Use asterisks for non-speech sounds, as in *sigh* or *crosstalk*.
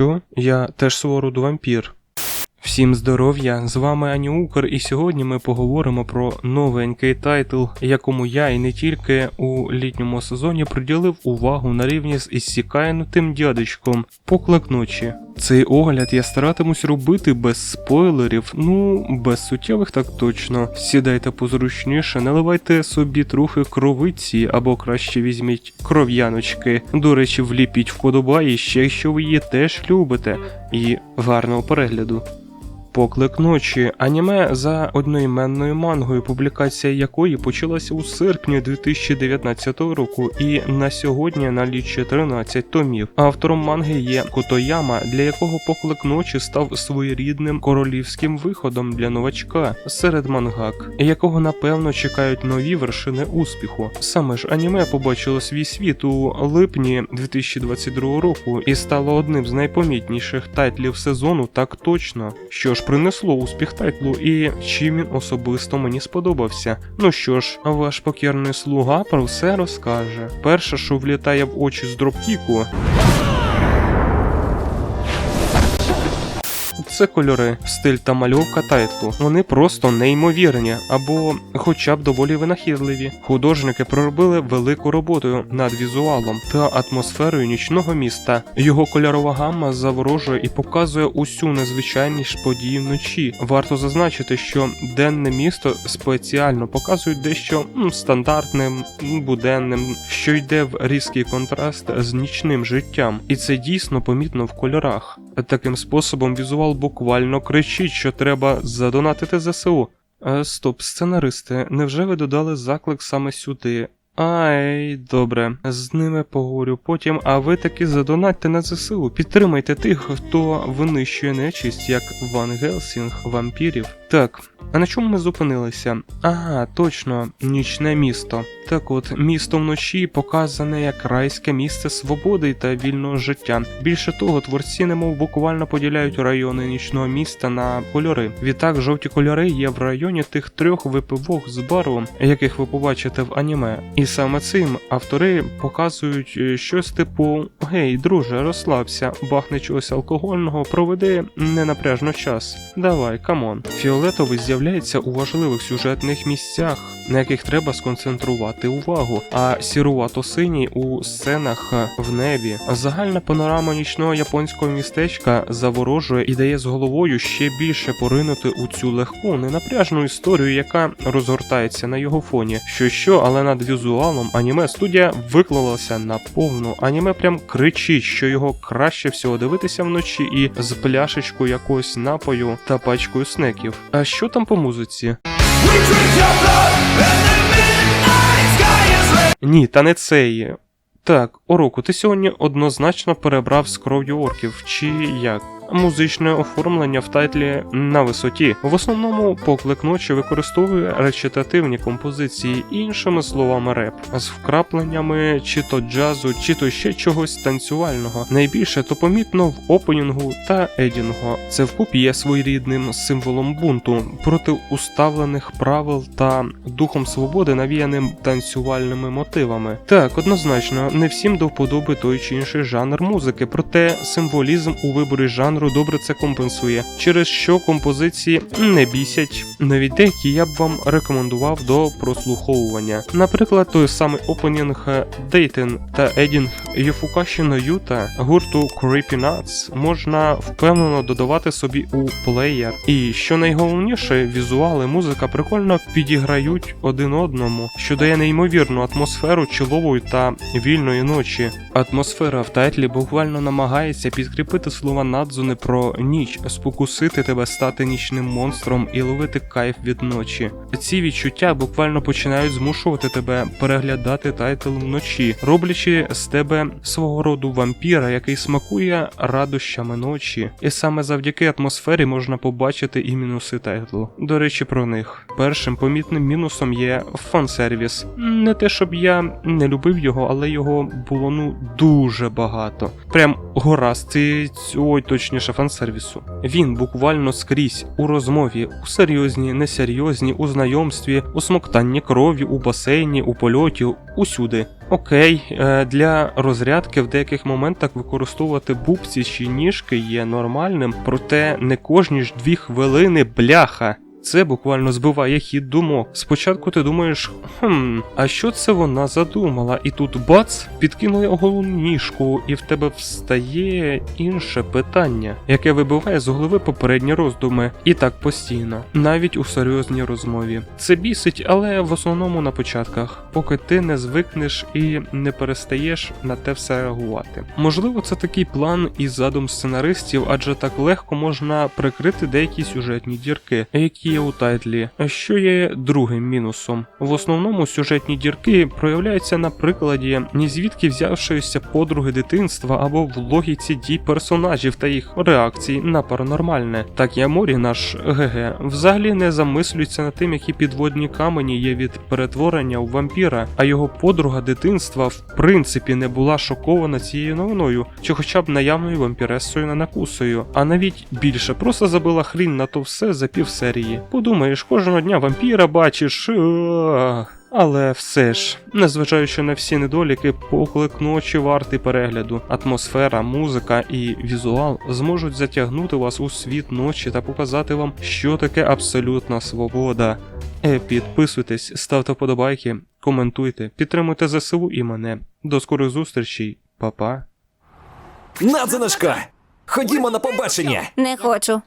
що? Я теж свого роду вампір. Всім здоров'я! З вами Ані Укр, і сьогодні ми поговоримо про новенький тайтл, якому я і не тільки у літньому сезоні приділив увагу на рівні з ісікайнутим дядечком Поклик ночі. Цей огляд я старатимусь робити без спойлерів, ну без суттєвих так точно. Сідайте позручніше, наливайте собі трохи кровиці або краще візьміть кров'яночки. До речі, вліпіть вподобає ще, якщо ви її теж любите. І гарного перегляду. Поклик ночі аніме за одноіменною мангою, публікація якої почалася у серпні 2019 року, і на сьогодні налічує 13 томів. Автором манги є Котояма, для якого поклик ночі став своєрідним королівським виходом для новачка серед мангак, якого напевно чекають нові вершини успіху. Саме ж аніме побачило свій світ у липні 2022 року і стало одним з найпомітніших тайтлів сезону, так точно. Що ж принесло успіх тайтлу і чим він особисто мені сподобався. Ну що ж, ваш покірний слуга про все розкаже. Перше, що влітає в очі з дропкіку. Це кольори, стиль та мальовка тайтлу. Вони просто неймовірні, або хоча б доволі винахідливі. Художники проробили велику роботу над візуалом та атмосферою нічного міста. Його кольорова гамма заворожує і показує усю незвичайність події вночі. Варто зазначити, що денне місто спеціально показують дещо стандартним, буденним, що йде в різкий контраст з нічним життям, і це дійсно помітно в кольорах. Таким способом візуал буквально кричить, що треба задонатити ЗСУ. Е, стоп, сценаристи, невже ви додали заклик саме сюди? Ай, добре, з ними поговорю потім, а ви таки задонатьте на ЗСУ. Підтримайте тих, хто винищує нечисть, як Ван Гелсінг, вампірів. Так, а на чому ми зупинилися? Ага, точно, нічне місто. Так от, місто вночі показане як райське місце свободи та вільного життя. Більше того, творці немов буквально поділяють райони нічного міста на кольори. Відтак, жовті кольори є в районі тих трьох випивок з бару, яких ви побачите в аніме. І саме цим автори показують е, щось типу: Гей, друже, розслабся, бахне чогось алкогольного, проведи ненапряжно час. Давай, камон. Фіолетовий з'являється у важливих сюжетних місцях, на яких треба сконцентрувати увагу, а сірувато-синій у сценах в небі. Загальна панорама нічного японського містечка заворожує і дає з головою ще більше поринути у цю легку, ненапряжну історію, яка розгортається на його фоні. Що що, але над візуалом аніме студія виклалася на повну. Аніме прям кричить, що його краще всього дивитися вночі і з пляшечкою якогось напою та пачкою снеків. А що там по музиці? Ні, та не цей. Так, Ороку, ти сьогодні однозначно перебрав з кров'ю орків, чи як? Музичне оформлення в тайтлі на висоті. В основному поклик ночі використовує речитативні композиції, іншими словами реп, з вкрапленнями чи то джазу, чи то ще чогось танцювального. Найбільше то помітно в опенінгу та едінгу. Це вкупі є своєрідним символом бунту проти уставлених правил та духом свободи, навіяним танцювальними мотивами. Так, однозначно, не всім до вподоби той чи інший жанр музики, проте символізм у виборі жанру добре це компенсує, через що композиції *clears throat* не бісять. Навіть деякі я б вам рекомендував до прослуховування. Наприклад, той самий опенінг Дейтен та Едінг Єфукаші no Юта гурту Creepy Nuts можна впевнено додавати собі у плеєр. І що найголовніше, візуали, музика прикольно підіграють один одному, що дає неймовірну атмосферу чолової та вільної ночі. Атмосфера в тайтлі буквально намагається підкріпити слова Надзуни про ніч, спокусити тебе стати нічним монстром і ловити кайф від ночі. Ці відчуття буквально починають змушувати тебе переглядати тайтл вночі, роблячи з тебе свого роду вампіра, який смакує радощами ночі. І саме завдяки атмосфері можна побачити і мінуси тайтлу. До речі, про них. Першим помітним мінусом є фан-сервіс. Не те, щоб я не любив його, але його було ну дуже багато. Прям гора з ці... ой, точніше, фан-сервісу. Він буквально скрізь у розмові, у серйозній, несерйозній, у знайомстві, у смоктанні крові, у басейні, у польоті, усюди. Окей, е, для розрядки в деяких моментах використовувати бубці чи ніжки є нормальним, проте не кожні ж дві хвилини бляха. Це буквально збиває хід думок. Спочатку ти думаєш, хм, а що це вона задумала? І тут бац, підкинули оголену ніжку, і в тебе встає інше питання, яке вибиває з голови попередні роздуми. І так постійно, навіть у серйозній розмові. Це бісить, але в основному на початках, поки ти не звикнеш і не перестаєш на те все реагувати. Можливо, це такий план і задум сценаристів, адже так легко можна прикрити деякі сюжетні дірки, які є у тайтлі, що є другим мінусом. В основному сюжетні дірки проявляються на прикладі ні звідки взявшоїся подруги дитинства або в логіці дій персонажів та їх реакцій на паранормальне. Так Яморі, наш ГГ, взагалі не замислюється над тим, які підводні камені є від перетворення у вампіра, а його подруга дитинства в принципі не була шокована цією новиною, чи хоча б наявною вампіресою на накусою, а навіть більше просто забила хрін на то все за півсерії. Подумаєш, кожного дня вампіра бачиш. Але все ж, незважаючи на всі недоліки, поклик ночі вартий перегляду, атмосфера, музика і візуал зможуть затягнути вас у світ ночі та показати вам, що таке абсолютна свобода. Е, підписуйтесь, ставте вподобайки, коментуйте, підтримуйте ЗСУ і мене. До скорих зустрічей, па-па. Надзиночка! Ходімо на побачення! Не хочу.